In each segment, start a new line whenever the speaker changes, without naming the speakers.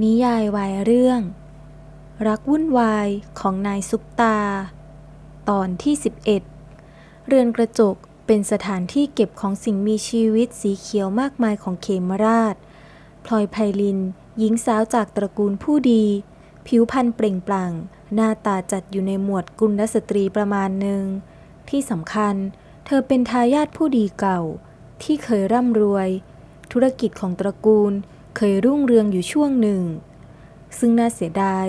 นิยายวายเรื่อง รักวุ่นวายของนายซุปตา ตอนที่ 11 เรือนกระจกเป็นสถานที่เก็บของสิ่งมีชีวิตสีเขียวมากมายของเขมราช พลอยไพลิน หญิงสาวจากตระกูลผู้ดี ผิวพรรณเปล่งปลั่ง หน้าตาจัดอยู่ในหมวดกุลสตรีประมาณหนึ่ง ที่สำคัญ เธอเป็นทายาทผู้ดีเก่า ที่เคยร่ำรวย ธุรกิจของตระกูล เคยรุ่งเรืองอยู่ช่วงหนึ่ง ซึ่งน่าเสียดาย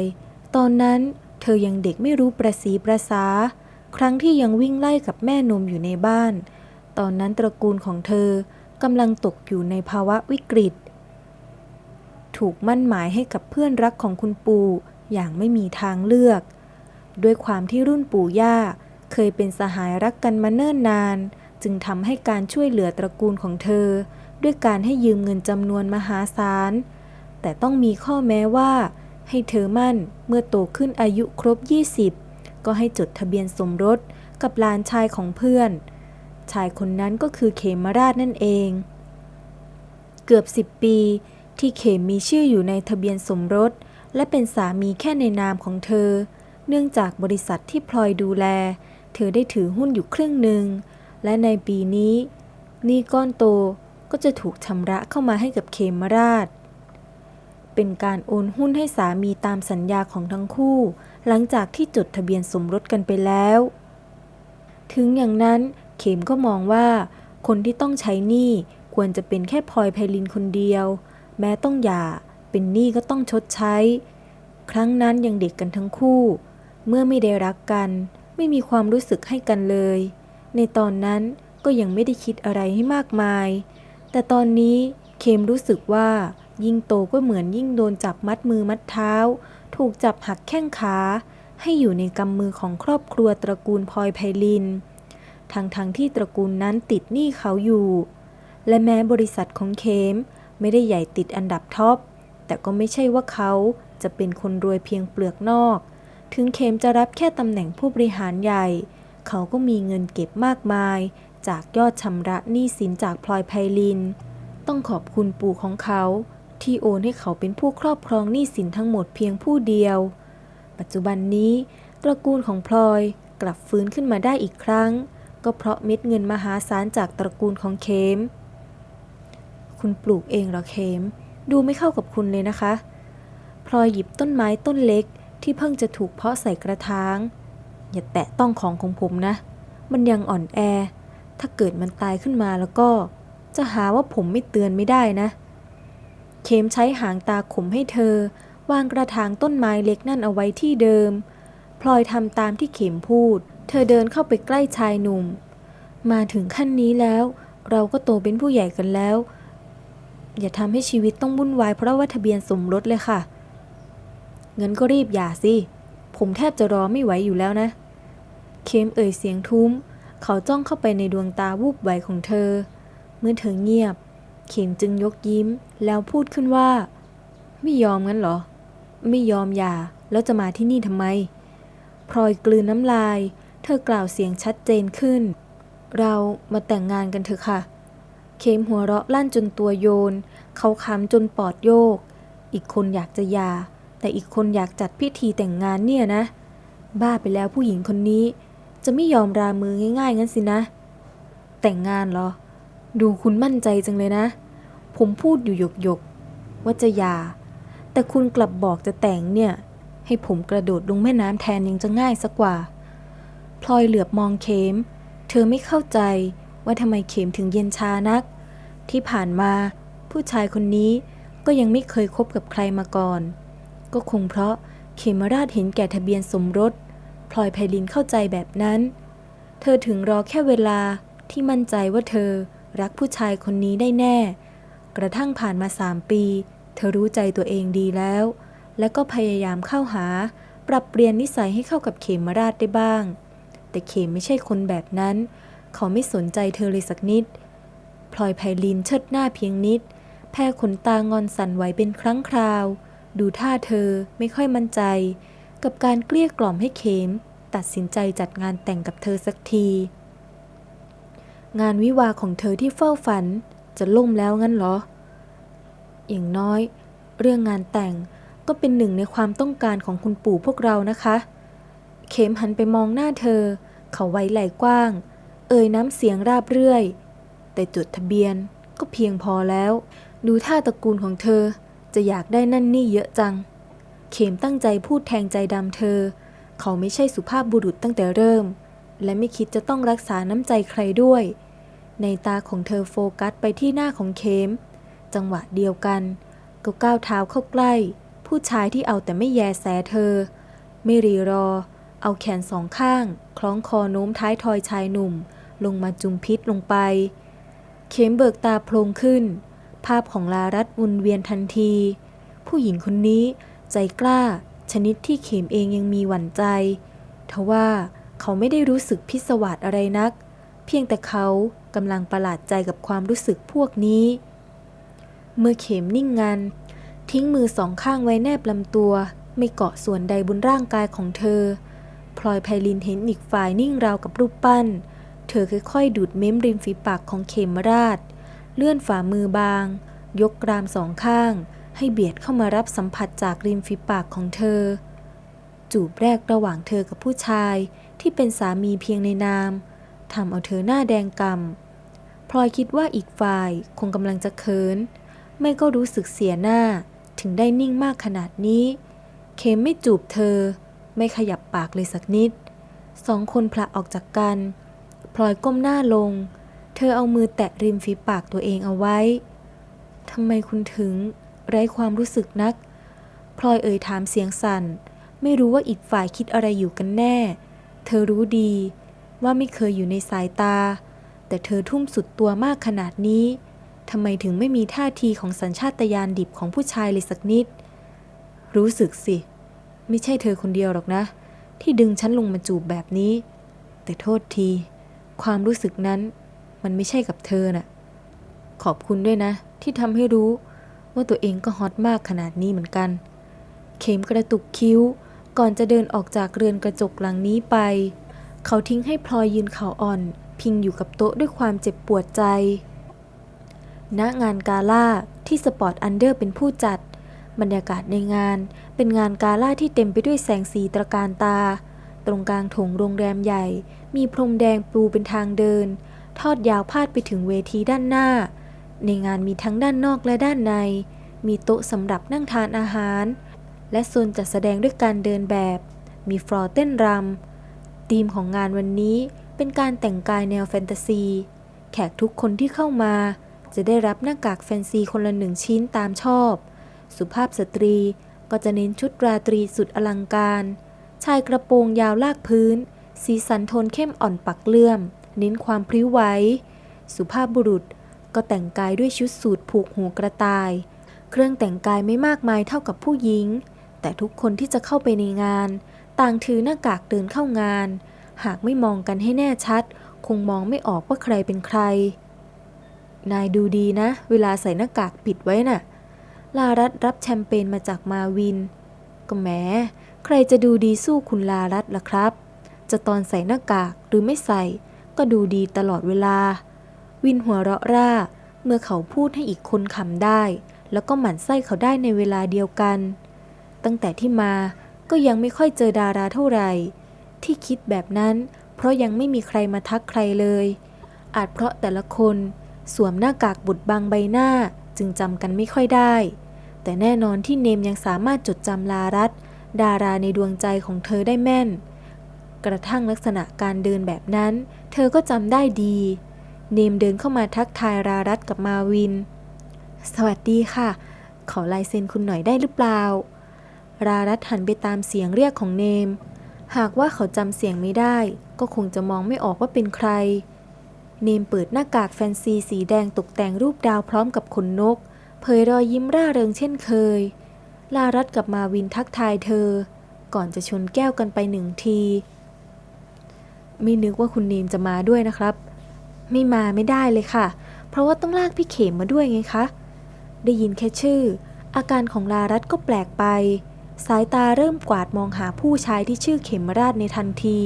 ตอนนั้นเธอยังเด็กไม่รู้ประสีประสา ครั้งที่ยังวิ่งไล่กับแม่นมอยู่ในบ้าน ตอนนั้นตระกูลของเธอกำลังตกอยู่ในภาวะวิกฤต ถูกมั่นหมายให้กับเพื่อนรักของคุณปู่อย่างไม่มีทางเลือก ด้วยความที่รุ่นปู่ย่าเคยเป็นสหายรักกันมาเนิ่นนาน จึงทำให้การช่วยเหลือตระกูลของเธอ ด้วยการให้ยืมเงินจำนวนมหาศาล แต่ต้องมีข้อแม้ว่า ให้เธอมั่นเมื่อโตขึ้นอายุครบ 20 ก็ให้จดทะเบียนสมรสกับหลานชายของเพื่อน ชายคนนั้นก็คือเขมราชนั่นเอง เกือบ 10 ปีที่เขมมีชื่ออยู่ในทะเบียนสมรส และเป็นสามีแค่ในนามของเธอ เนื่องจากบริษัทที่พลอยดูแล เธอได้ถือหุ้นอยู่ครึ่งหนึ่ง และในปีนี้หนี้ก้อนโต ก็จะถูกชำระเข้ามาให้กับเขมราช เป็นการโอนหุ้นให้สามีตามสัญญาของทั้งคู่ หลังจากที่จดทะเบียนสมรสกันไปแล้ว ถึงอย่างนั้นเขมก็มองว่า คนที่ต้องใช้หนี้ควรจะเป็นแค่พลอยไพลินคนเดียว แม้ต้องหย่าเป็นหนี้ก็ต้องชดใช้ ครั้งนั้นยังเด็กกันทั้งคู่ เมื่อไม่ได้รักกัน ไม่มีความรู้สึกให้กันเลย ในตอนนั้นก็ยังไม่ได้คิดอะไรให้มากมาย แต่ตอนนี้เคมรู้สึกว่ายิ่งโตก็เหมือนยิ่งโดนจับมัดมือมัดเท้า ถูกจับหักแข้งขา ให้อยู่ในกำมือของครอบครัวตระกูลพลอยไพลิน ทั้งๆทที่ตระกูลนั้นติดหนี้เขาอยู่ และแม้บริษัทของเคมไม่ได้ใหญ่ติดอันดับท็อป แต่ก็ไม่ใช่ว่าเขาจะเป็นคนรวยเพียงเปลือกนอก ถึงเคมจะรับแค่ตำแหน่งผู้บริหารใหญ่ เขาก็มีเงินเก็บมากมาย จากยอดชำระหนี้สินจากพลอยไพลิน ต้องขอบคุณปู่ของเขา ที่โอนให้เขาเป็นผู้ครอบครองหนี้สินทั้งหมดเพียงผู้เดียว ปัจจุบันนี้ตระกูลของพลอยกลับฟื้นขึ้นมาได้อีกครั้ง ก็เพราะเม็ดเงินมหาศาลจากตระกูลของเคม คุณปลูกเองเหรอเคม ดูไม่เข้ากับคุณเลยนะคะ พลอยหยิบต้นไม้ต้นเล็กที่เพิ่งจะถูกเพาะใส่กระถาง อย่าแตะต้องของของผมนะ มันยังอ่อนแอ ถ้าเกิดมันตายขึ้นมาแล้วก็ จะหาว่าผมไม่เตือนไม่ได้นะเคมใช้หางตาขมให้เธอ วางกระถางต้นไม้เล็กนั่นเอาไว้ที่เดิม พลอยทำตามที่เขมพูด เธอเดินเข้าไปใกล้ชายหนุ่ม มาถึงขั้นนี้แล้ว เราก็โตเป็นผู้ใหญ่กันแล้ว อย่าทำให้ชีวิตต้องวุ่นวายเพราะว่าทะเบียนสมรสเลยค่ะเงินก็รีบหย่าสิ ผมแทบจะรอไม่ไหวอยู่แล้วนะ เคมเอ่ยเสียงทุ้ม เขาจ้องเข้าไปในดวงตาวูบไหวของเธอ เมื่อเธอเงียบ เข็มจึงยกยิ้ม แล้วพูดขึ้นว่า ไม่ยอมงั้นเหรอ ไม่ยอมหย่า แล้วจะมาที่นี่ทำไม พลอยกลืนน้ำลาย เธอกล่าวเสียงชัดเจนขึ้น เรามาแต่งงานกันเถอะค่ะเคมหัวเราะลั่นจนตัวโยน เขาคำจนปอดโยก อีกคนอยากจะยาแต่อีกคนอยากจัดพิธีแต่งงานเนี่ยนะ บ้าไปแล้วผู้หญิงคนนี้ จะไม่ยอมรามือง่ายๆงั้นสินะ แต่งงานเหรอ ดูคุณมั่นใจจังเลยนะ ผมพูดอยู่หยกๆว่าจะหย่า แต่คุณกลับบอกจะแต่งเนี่ย ให้ผมกระโดดลงแม่น้ำแทนยังจะง่ายสักกว่า พลอยเหลือบมองเข็มเธอไม่เข้าใจว่าทำไมเข็มถึงเย็นชานัก ที่ผ่านมาผู้ชายคนนี้ก็ยังไม่เคยคบกับใครมาก่อน ก็คงเพราะเขมราชเห็นแก่ทะเบียนสมรส พลอยไพลินเข้าใจแบบนั้น เธอถึงรอแค่เวลาที่มั่นใจว่าเธอรักผู้ชายคนนี้ได้แน่ กระทั่งผ่านมาสามปี เธอรู้ใจตัวเองดีแล้ว และก็พยายามเข้าหา ปรับเปลี่ยนนิสัยให้เข้ากับเขมราชได้บ้าง แต่เขมไม่ใช่คนแบบนั้น เขาไม่สนใจเธอเลยสักนิดพลอยไพลินเชิดหน้าเพียงนิด แพ้ขนตางอนสั่นไหวเป็นครั้งคราว ดูท่าเธอไม่ค่อยมั่นใจ กับการเกลี้ยกล่อมให้เขม ตัดสินใจจัดงานแต่งกับเธอสักที งานวิวาของเธอที่เฝ้าฝันจะล่มแล้วงั้นเหรอ อย่างน้อย เรื่องงานแต่งก็เป็นหนึ่งในความต้องการของคุณปู่พวกเรานะคะ เขมหันไปมองหน้าเธอ เขาไว้ไหล่กว้าง เอ่ยน้ำเสียงราบเรื่อย แต่จดทะเบียนก็เพียงพอแล้ว ดูท่าตระกูลของเธอจะอยากได้นั่นนี่เยอะจัง เขมตั้งใจพูดแทงใจดำเธอ เขาไม่ใช่สุภาพบุรุษตั้งแต่เริ่ม และไม่คิดจะต้องรักษาน้ำใจใครด้วย ในตาของเธอโฟกัสไปที่หน้าของเขม จังหวะเดียวกัน ก็ก้าวเท้าเข้าใกล้ ผู้ชายที่เอาแต่ไม่แยแสเธอ ไม่รีรอ เอาแขนสองข้าง คล้องคอโน้มท้ายทอยชายหนุ่ม ลงมาจุมพิษลงไปเขมเบิกตาโพลงขึ้น ภาพของลารัตวนเวียนทันที ผู้หญิงคนนี้ ใจกล้า ชนิดที่เข็มเองยังมีหวั่นใจ ทว่าเขาไม่ได้รู้สึกพิศวาสอะไรนัก เพียงแต่เขากำลังประหลาดใจกับความรู้สึกพวกนี้ เมื่อเข็มนิ่งงัน ทิ้งมือสองข้างไว้แนบลำตัว ไม่เกาะส่วนใดบนร่างกายของเธอ พลอยไพลินเห็นอีกฝ่ายนิ่งราวกับรูปปั้น เธอค่อยๆ ดูดเม้มริมฝีปากของเขมราช เลื่อนฝ่ามือบาง ยกกรามสองข้าง ให้เบียดเข้ามารับสัมผัสจากริมฝีปากของเธอ จูบแรกระหว่างเธอกับผู้ชายที่เป็นสามีเพียงในนามทำเอาเธอหน้าแดงกำพลอยคิดว่าอีกฝ่ายคงกำลังจะเขินไม่ก็รู้สึกเสียหน้าถึงได้นิ่งมากขนาดนี้ เคมไม่จูบเธอ ไม่ขยับปากเลยสักนิด สองคนผละออกจากกัน พลอยก้มหน้าลง เธอเอามือแตะริมฝีปากตัวเองเอาไว้ทำไมคุณถึง ไร้ความรู้สึกนัก พลอยเอ่ยถามเสียงสั่น ไม่รู้ว่าอีกฝ่ายคิดอะไรอยู่กันแน่ เธอรู้ดี ว่าไม่เคยอยู่ในสายตา แต่เธอทุ่มสุดตัวมากขนาดนี้ทำไมถึงไม่มีท่าทีของสัญชาตญาณดิบของผู้ชายเลยสักนิด รู้สึกสิ ไม่ใช่เธอคนเดียวหรอกนะ ที่ดึงฉันลงมาจูบแบบนี้ แต่โทษที ความรู้สึกนั้น มันไม่ใช่กับเธอน่ะ ขอบคุณด้วยนะ ที่ทำให้รู้ ว่าตัวเองก็ฮอตมากขนาดนี้เหมือนกัน เข็มกระตุกคิ้ว ก่อนจะเดินออกจากเรือนกระจกหลังนี้ไป เขาทิ้งให้พลอยยืนเข่าอ่อน พิงอยู่กับโต๊ะด้วยความเจ็บปวดใจ ณงานกาล่าที่สปอร์ตอันเดอร์เป็นผู้จัด บรรยากาศในงานเป็นงานกาล่าที่เต็มไปด้วยแสงสีตระการตา ตรงกลางโถงโรงแรมใหญ่ มีพรมแดงปูเป็นทางเดิน ทอดยาวพาดไปถึงเวทีด้านหน้า ในงานมีทั้งด้านนอกและด้านใน มีโต๊ะสำหรับนั่งทานอาหาร และโซนจัดแสดงด้วยการเดินแบบ มีฟลอร์เต้นรำธีมของงานวันนี้เป็นการแต่งกายแนวแฟนตาซี แขกทุกคนที่เข้ามา จะได้รับหน้ากากแฟนซีคนละหนึ่งชิ้นตามชอบ สุภาพสตรีก็จะเน้นชุดราตรีสุดอลังการ ชายกระโปรงยาวลากพื้น สีสันโทนเข้มอ่อนปักเลื่อม เน้นความพริ้วไหว สุภาพบุรุษ ก็แต่งกายด้วยชุดสูทผูกหูกระต่าย เครื่องแต่งกายไม่มากมายเท่ากับผู้หญิง แต่ทุกคนที่จะเข้าไปในงาน ต่างถือหน้ากากเดินเข้างาน หากไม่มองกันให้แน่ชัด คงมองไม่ออกว่าใครเป็นใคร นายดูดีนะ เวลาใส่หน้ากากปิดไว้น่ะ ลารัตรับแชมเปญมาจากมาวิน ก็แหมใครจะดูดีสู้คุณลารัตล่ะครับ จะตอนใส่หน้ากากหรือไม่ใส่ก็ดูดีตลอดเวลา วินหัวเราะร่า เมื่อเขาพูดให้อีกคนขำได้ แล้วก็หมั่นไส้เขาได้ในเวลาเดียวกัน ตั้งแต่ที่มาก็ยังไม่ค่อยเจอดาราเท่าไหร่ ที่คิดแบบนั้น เพราะยังไม่มีใครมาทักใครเลย อาจเพราะแต่ละคนสวมหน้ากากบุดบังใบหน้าจึงจำกันไม่ค่อยได้ แต่แน่นอนที่เนมยังสามารถจดจำลารัตดาราในดวงใจของเธอได้แม่น กระทั่งลักษณะการเดินแบบนั้น เธอก็จำได้ดี เนมเดินเข้ามาทักทายรารัตกับมาวิน สวัสดีค่ะ ขอลายเซ็นคุณหน่อยได้หรือเปล่า รารัตหันไปตามเสียงเรียกของเนม หากว่าเขาจำเสียงไม่ได้ ก็คงจะมองไม่ออกว่าเป็นใคร เนมเปิดหน้ากากแฟนซีสีแดงตกแต่งรูปดาวพร้อมกับขนนก เผยรอยยิ้มร่าเริงเช่นเคย ลารัตกับมาวินทักทายเธอ ก่อนจะชนแก้วกันไปหนึ่งที ไม่นึกว่าคุณเนมจะมาด้วยนะครับ ไม่มาไม่ได้เลยค่ะ เพราะว่าต้องลากพี่เขมมาด้วยไงคะ ได้ยินแค่ชื่อ อาการของลารัตก็แปลกไป สายตาเริ่มกวาดมองหาผู้ชายที่ชื่อเขมราชในทันที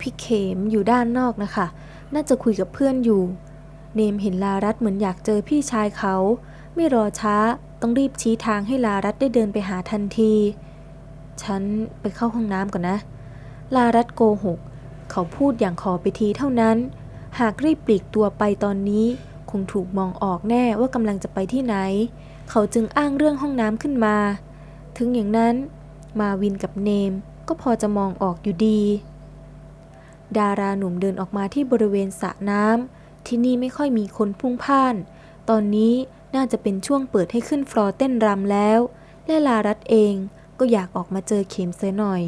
พี่เขมอยู่ด้านนอกนะคะ น่าจะคุยกับเพื่อนอยู่ เนมเห็นลารัตเหมือนอยากเจอพี่ชายเขา ไม่รอช้าต้องรีบชี้ทางให้ลารัตได้เดินไปหาทันที ฉันไปเข้าห้องน้ำก่อนนะ ลารัตโกหก เขาพูดอย่างขอไปทีเท่านั้น หากรีบปลีกตัวไปตอนนี้ คงถูกมองออกแน่ว่ากำลังจะไปที่ไหน เขาจึงอ้างเรื่องห้องน้ำขึ้นมา ถึงอย่างนั้น มาวินกับเนมก็พอจะมองออกอยู่ดี ดาราหนุ่มเดินออกมาที่บริเวณสระน้ำที่นี่ไม่ค่อยมีคนพุ่งพล่าน ตอนนี้น่าจะเป็นช่วงเปิดให้ขึ้นฟลอร์เต้นรำแล้ว และลารัตเองก็อยากออกมาเจอเข็มเสียหน่อย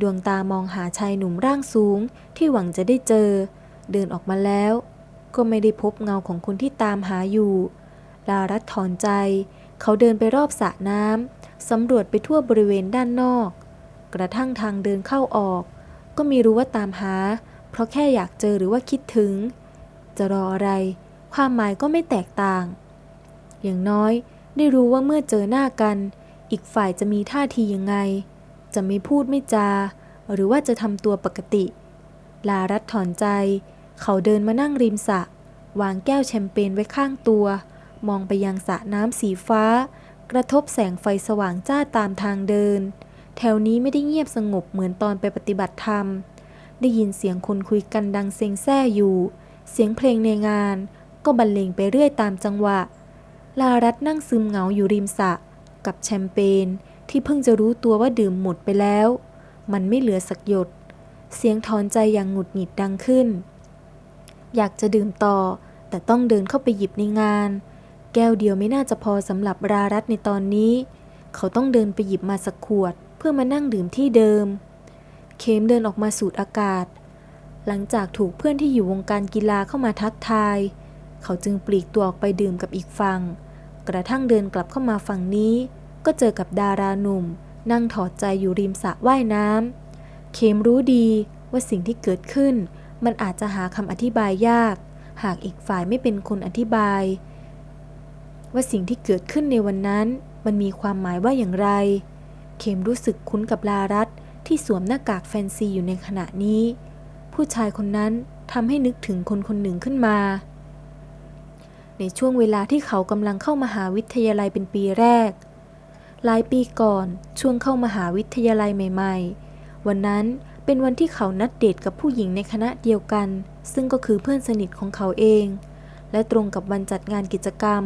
ดวงตามองหาชายหนุ่มร่างสูงที่หวังจะได้เจอ เดินออกมาแล้ว ก็ไม่ได้พบเงาของคนที่ตามหาอยู่ ลารัตถอนใจ เขาเดินไปรอบสระน้ำสำรวจไปทั่วบริเวณด้านนอก กระทั่งทางเดินเข้าออก ก็ไม่รู้ว่าตามหา เพราะแค่อยากเจอหรือว่าคิดถึง จะรออะไร ความหมายก็ไม่แตกต่าง อย่างน้อยได้รู้ว่าเมื่อเจอหน้ากัน อีกฝ่ายจะมีท่าทียังไง จะไม่พูดไม่จา หรือว่าจะทำตัวปกติ ลารัตถอนใจ เขาเดินมานั่งริมสระวางแก้วแชมเปญไว้ข้างตัว มองไปยังสระน้ำสีฟ้า กระทบแสงไฟสว่างจ้าตามทางเดิน แถวนี้ไม่ได้เงียบสงบเหมือนตอนไปปฏิบัติธรรม ได้ยินเสียงคนคุยกันดังเซ็งแซ่อยู่ เสียงเพลงในงาน ก็บรรเลงไปเรื่อยตามจังหวะ ลารัตนั่งซึมเหงาอยู่ริมสระกับแชมเปญ ที่เพิ่งจะรู้ตัวว่าดื่มหมดไปแล้ว มันไม่เหลือสักหยด เสียงถอนใจอย่างหงุดหงิดดังขึ้น อยากจะดื่มต่อ แต่ต้องเดินเข้าไปหยิบในงาน แก้วเดียวไม่น่าจะพอสำหรับรารัตในตอนนี้ เขาต้องเดินไปหยิบมาสักขวด เพื่อมานั่งดื่มที่เดิม เคมเดินออกมาสูดอากาศ หลังจากถูกเพื่อนที่อยู่วงการกีฬาเข้ามาทักทาย เขาจึงปลีกตัวออกไปดื่มกับอีกฝั่งกระทั่งเดินกลับเข้ามาฝั่งนี้ ก็เจอกับดาราหนุ่ม นั่งถอดใจอยู่ริมสระว่ายน้ำเคมรู้ดีว่าสิ่งที่เกิดขึ้น มันอาจจะหาคำอธิบายยาก หากอีกฝ่ายไม่เป็นคนอธิบาย ว่าสิ่งที่เกิดขึ้นในวันนั้น มันมีความหมายว่าอย่างไรเคมรู้สึกคุ้นกับลารัตที่สวมหน้ากากแฟนซีอยู่ในขณะนี้ ผู้ชายคนนั้นทำให้นึกถึงคนคนหนึ่งขึ้นมา ในช่วงเวลาที่เขากำลังเข้ามาหาวิทยาลัยเป็นปีแรก หลายปีก่อนช่วงเข้ามาหาวิทยาลัยใหม่ ๆ วันนั้นเป็นวันที่เขานัดเดทกับผู้หญิงในคณะเดียวกัน ซึ่งก็คือเพื่อนสนิทของเขาเอง และตรงกับวันจัดงานกิจกรรม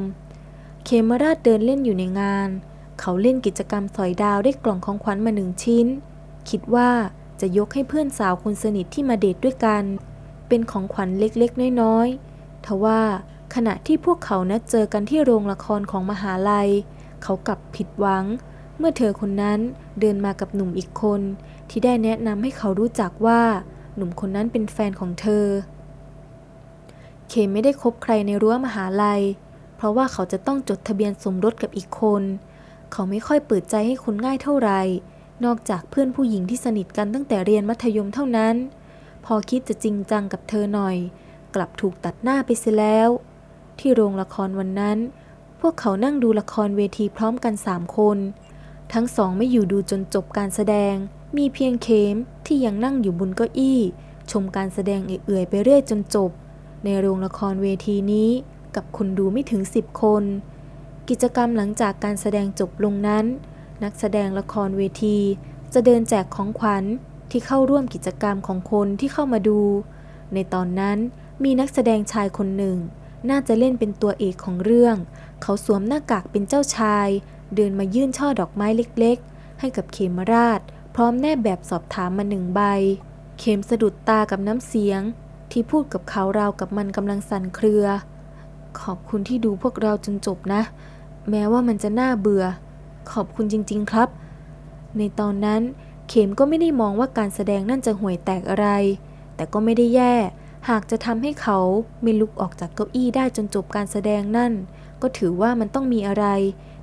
เคมราชเดินเล่นอยู่ในงาน เขาเล่นกิจกรรมสอยดาวได้กล่องของขวัญมาหนึ่งชิ้น คิดว่าจะยกให้เพื่อนสาวคนสนิทที่มาเดทด้วยกัน เป็นของขวัญเล็กๆ น้อยๆทว่าขณะที่พวกเขานัดเจอกันที่โรงละครของมหาลัย เขากลับผิดหวัง เมื่อเธอคนนั้นเดินมากับหนุ่มอีกคน ที่ได้แนะนำให้เขารู้จักว่า หนุ่มคนนั้นเป็นแฟนของเธอ เคไม่ได้คบใครในรั้วมหาลัย เพราะว่าเขาจะต้องจดทะเบียนสมรสกับอีกคน เขาไม่ค่อยเปิดใจให้คนง่ายเท่าไหร่นอกจากเพื่อนผู้หญิงที่สนิทกันตั้งแต่เรียนมัธยมเท่านั้น พอคิดจะจริงจังกับเธอหน่อย กลับถูกตัดหน้าไปเสียแล้ว ที่โรงละครวันนั้น พวกเขานั่งดูละครเวทีพร้อมกันสามคน ทั้งสองไม่อยู่ดูจนจบการแสดง มีเพียงเคมที่ยังนั่งอยู่บนเก้าอี้ ชมการแสดงเอื่อยๆไปเรื่อยจนจบ ในโรงละครเวทีนี้กับคนดูไม่ถึงสิบคน กิจกรรมหลังจากการแสดงจบลงนั้น นักแสดงละครเวที จะเดินแจกของขวัญที่เข้าร่วมกิจกรรมของคนที่เข้ามาดู ในตอนนั้นมีนักแสดงชายคนหนึ่ง น่าจะเล่นเป็นตัวเอกของเรื่อง เขาสวมหน้ากากเป็นเจ้าชาย เดินมายื่นช่อดอกไม้เล็กๆ ให้กับเขมราช พร้อมแนบแบบสอบถามมาหนึ่งใบ เขมสะดุดตากับน้ำเสียง ที่พูดกับเขาราวกับมันกำลังสั่นเครือ ขอบคุณที่ดูพวกเราจนจบนะ แม้ว่ามันจะน่าเบื่อ ขอบคุณจริง ๆ ครับ ในตอนนั้นเขมก็ไม่ได้มองว่าการแสดงนั่นจะห่วยแตกอะไร แต่ก็ไม่ได้แย่ หากจะทำให้เขาไม่ลุกออกจากเก้าอี้ได้จนจบการแสดงนั่น ก็ถือว่ามันต้องมีอะไร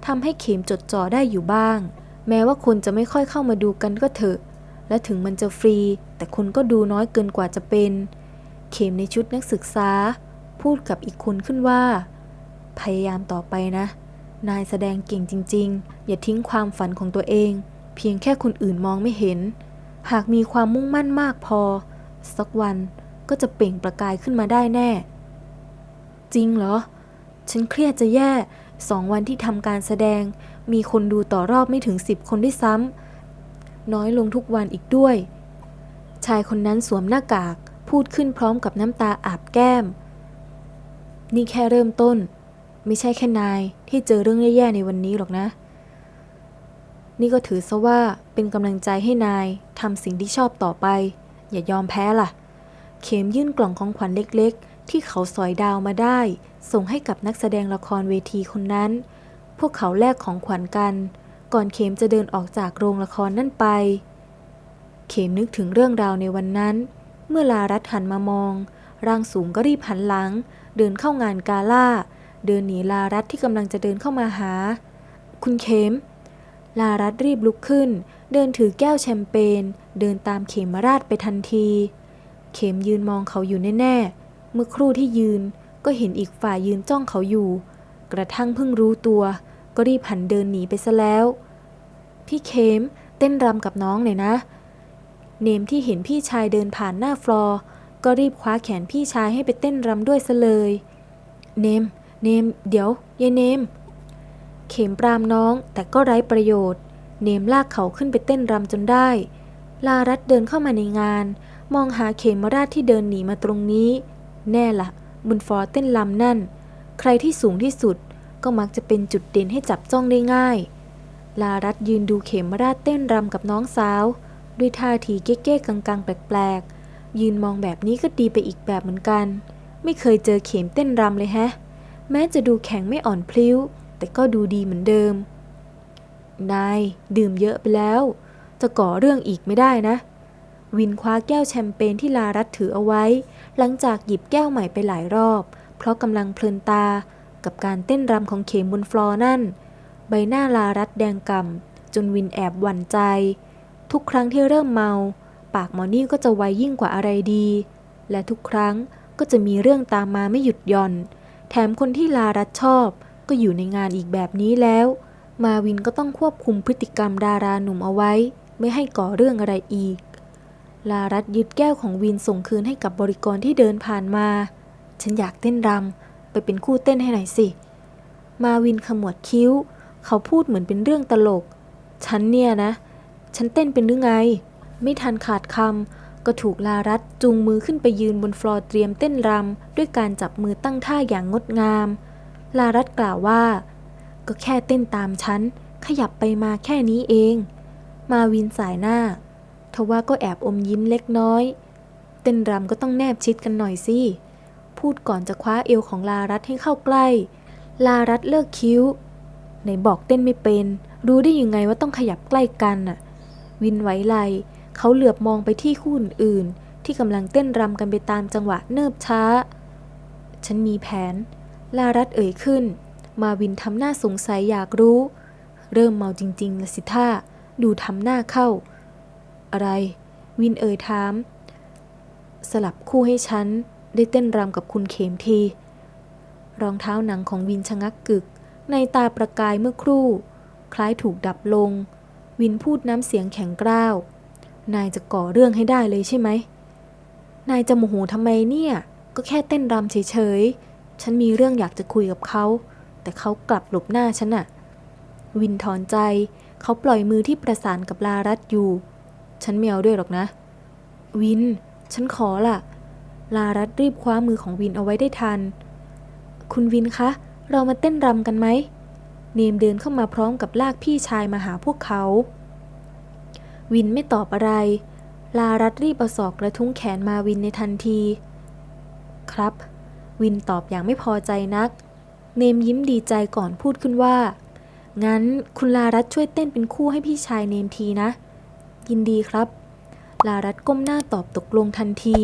ทำให้เข็มจดจ่อได้อยู่บ้าง แม้ว่าคนจะไม่ค่อยเข้ามาดูกันก็เถอะ และถึงมันจะฟรี แต่คนก็ดูน้อยเกินกว่าจะเป็น เข็มในชุดนักศึกษา พูดกับอีกคนขึ้นว่า พยายามต่อไปนะ นายแสดงเก่งจริง ๆ อย่าทิ้งความฝันของตัวเอง เพียงแค่คนอื่นมองไม่เห็น หากมีความมุ่งมั่นมากพอ สักวัน ก็จะเปล่งประกายขึ้นมาได้แน่ จริงเหรอ ฉันเครียดจะแย่สองวันที่ทำการแสดง มีคนดูต่อรอบไม่ถึงสิบคนด้วยซ้ำน้อยลงทุกวันอีกด้วย ชายคนนั้นสวมหน้ากากพูดขึ้นพร้อมกับน้ำตาอาบแก้ม นี่แค่เริ่มต้น ไม่ใช่แค่นายที่เจอเรื่องแย่ๆในวันนี้หรอกนะ นี่ก็ถือซะว่าเป็นกำลังใจให้นายทำสิ่งที่ชอบต่อไป อย่ายอมแพ้ล่ะ เขมยื่นกล่องของขวัญเล็กๆ ที่เขาสอยดาวมาได้ ส่งให้กับนักแสดงละครเวทีคนนั้น พวกเขาแลกของขวัญกัน ก่อนเขมจะเดินออกจากโรงละครนั่นไป เขมนึกถึงเรื่องราวในวันนั้น เมื่อลารัตหันมามอง ร่างสูงก็รีบหันหลัง เดินเข้างานกาล่า เดินหนีลารัตที่กำลังจะเดินเข้ามาหา คุณเขมลารัตรีบลุกขึ้น เดินถือแก้วแชมเปญ เดินตามเขมราชไปทันที เข็มยืนมองเขาอยู่แน่ๆ เมื่อครู่ที่ยืนก็เห็นอีกฝ่ายยืนจ้องเขาอยู่ กระทั่งเพิ่งรู้ตัว ก็รีบหันเดินหนีไปซะแล้ว พี่เข็มเต้นรำกับน้องหน่อยนะ เนมที่เห็นพี่ชายเดินผ่านหน้าฟลอร์ก็รีบคว้าแขนพี่ชายให้ไปเต้นรำด้วยซะเลย เนม เนม เดี๋ยวยายเนม เข็มปรามน้องแต่ก็ไร้ประโยชน์ เนมลากเขาขึ้นไปเต้นรำจนได้ ลารัตเดินเข้ามาในงาน มองหาเขมราชที่เดินหนีมาตรงนี้ แน่ละบนฟอร์เต้นรำนั่น ใครที่สูงที่สุดก็มักจะเป็นจุดเด่นให้จับจ้องได้ง่าย ลารัตยืนดูเขมราชเต้นรำกับน้องสาว ด้วยท่าทีเก๊ๆกังๆ แปลกๆ ยืนมองแบบนี้ก็ดีไปอีกแบบเหมือนกัน ไม่เคยเจอเขมเต้นรำเลยแฮะ แม้จะดูแข็งไม่อ่อนพลิ้ว แต่ก็ดูดีเหมือนเดิม นาย ดื่มเยอะไปแล้ว จะก่อเรื่องอีกไม่ได้นะ วินคว้าแก้วแชมเปญที่ลารัตถือเอาไว้ หลังจากหยิบแก้วใหม่ไปหลายรอบ เพราะกำลังเพลินตากับการเต้นรำของเขมบนฟลอร์นั่น ใบหน้าลารัตแดงก่ำจนวินแอบหวั่นใจ ทุกครั้งที่เริ่มเมา ปากหมอนี่ก็จะไวยิ่งกว่าอะไรดี และทุกครั้งก็จะมีเรื่องตามมาไม่หยุดหย่อน แถมคนที่ลารัตชอบ ก็อยู่ในงานอีกแบบนี้แล้ว มาวินก็ต้องควบคุมพฤติกรรมดาราหนุ่มเอาไว้ ไม่ให้ก่อเรื่องอะไรอีก ลารัตยึดแก้วของวินส่งคืนให้กับบริกรที่เดินผ่านมา ฉันอยากเต้นรำไปเป็นคู่เต้นให้หน่อยสิ มาวินขมวดคิ้ว เขาพูดเหมือนเป็นเรื่องตลก ฉันเนี่ยนะ ฉันเต้นเป็นหรือไง ไม่ทันขาดคำก็ถูกลารัตจูงมือขึ้นไปยืนบนฟลอร์เตรียมเต้นรำด้วยการจับมือตั้งท่าอย่างงดงาม ลารัตกล่าวว่า ก็แค่เต้นตามฉันขยับไปมาแค่นี้เอง มาวินสายหน้า ทว่าก็แอบอมยิ้มเล็กน้อย เต้นรำก็ต้องแนบชิดกันหน่อยสิ พูดก่อนจะคว้าเอวของลารัตให้เข้าใกล้ ลารัตเลิกคิ้วไหนบอกเต้นไม่เป็น รู้ได้ยังไงว่าต้องขยับใกล้กันน่ะ วินไหวไหลเขาเหลือบมองไปที่คู่อื่นๆที่กำลังเต้นรำกันไปตามจังหวะเนิบช้า ฉันมีแผน ลารัตเอ่ยขึ้น มาวินทำหน้าสงสัยอยากรู้ เริ่มเมาจริงๆละสิท่า ดูทำหน้าเข้า อะไร วินเอ่ยถาม สลับคู่ให้ฉัน ได้เต้นรำกับคุณเขมที รองเท้าหนังของวินชะงักกึก ในตาประกายเมื่อครู่ คล้ายถูกดับลง วินพูดน้ำเสียงแข็งกร้าว นายจะก่อเรื่องให้ได้เลยใช่ไหม นายจะโมโหทำไมเนี่ย ก็แค่เต้นรำเฉยๆ ฉันมีเรื่องอยากจะคุยกับเขา แต่เขากลับหลบหน้าฉันน่ะวินถอนใจเขาปล่อยมือที่ประสานกับลารัตอยู่ ฉันไม่เอาด้วยหรอกนะ วิน ฉันขอล่ะ ลารัตรีบคว้ามือของวินเอาไว้ได้ทัน คุณวินคะ เรามาเต้นรำกันไหม เนมเดินเข้ามาพร้อมกับลากพี่ชายมาหาพวกเขา วินไม่ตอบอะไร ลารัตรีบเอาศอกกระทุ้งแขนมาวินในทันที ครับ วินตอบอย่างไม่พอใจนัก เนมยิ้มดีใจก่อนพูดขึ้นว่างั้นคุณลารัตช่วยเต้นเป็นคู่ให้พี่ชายเนมทีนะ ยินดีครับ ลารัตก้มหน้าตอบตกลงทันที